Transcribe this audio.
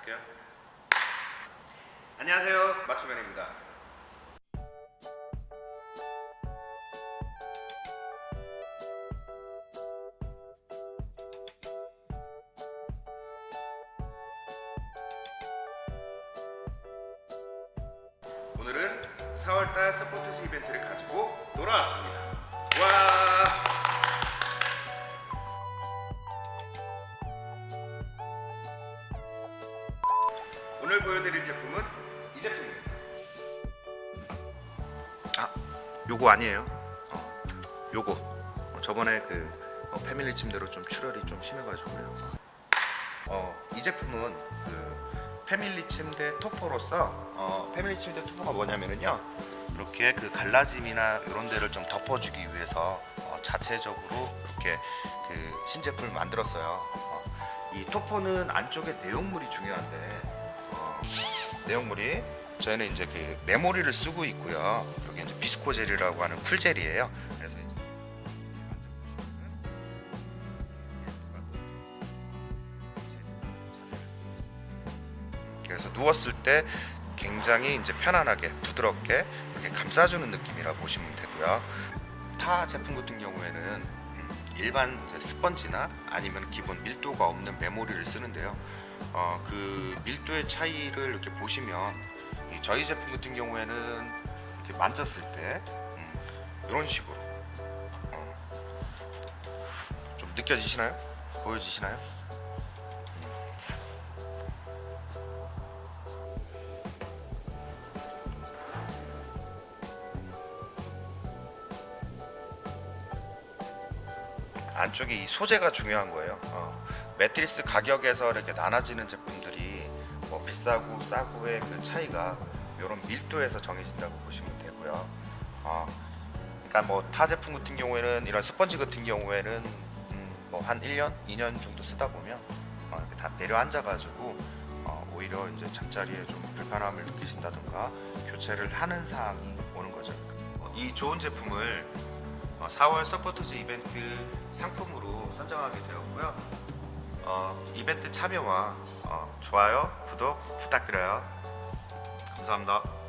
갈게요. 안녕하세요, 마초맨입니다. 오늘은 4월달 서포터즈 이벤트를 가지고 돌아왔습니다. 와! 오늘 보여드릴 제품은 이 제품입니다. 아, 요거 아니에요. 어, 요거. 어, 저번에 그 어, 패밀리 침대로 좀 출혈이 좀 심해가지고요. 어, 이 제품은 그 패밀리 침대 토퍼로서 어, 패밀리 침대 토퍼가 뭐냐면은요. 이렇게 그 갈라짐이나 이런 데를 좀 덮어주기 위해서 어, 자체적으로 이렇게 그 신제품을 만들었어요. 어, 이 토퍼는 안쪽에 내용물이 중요한데 어, 내용물이 저희는 이제 그 메모리를 쓰고 있고요. 여기 이제 비스코 젤이라고 하는 쿨 젤이에요. 그래서 이제 그래서 누웠을 때 굉장히 이제 편안하게 부드럽게 이렇게 감싸주는 느낌이라 보시면 되고요. 타 제품 같은 경우에는 음, 일반 스펀지나 아니면 기본 밀도가 없는 메모리를 쓰는데요. 어, 그 밀도의 차이를 이렇게 보시면 이 저희 제품 같은 경우에는 이렇게 만졌을 때 음, 이런 식으로 어, 좀 느껴지시나요? 보여지시나요? 안쪽에 이 소재가 중요한 거예요. 어, 매트리스 가격에서 이렇게 나눠지는 제품들이 뭐 비싸고 싸고의 그 차이가 이런 밀도에서 정해진다고 보시면 되고요. 어, 그러니까 뭐 타 제품 같은 경우에는 이런 스펀지 같은 경우에는 음, 뭐한 1년, 2년 정도 쓰다 보면 어, 다 내려앉아 가지고 어, 오히려 이제 잠자리에 좀 불편함을 느끼신다든가 교체를 하는 상황이 오는 거죠. 어, 이 좋은 제품을 어, 4월 서포터즈 이벤트 상품으로 선정하게 되었고요. 어, 이벤트 참여와 어, 좋아요, 구독 부탁드려요. 감사합니다.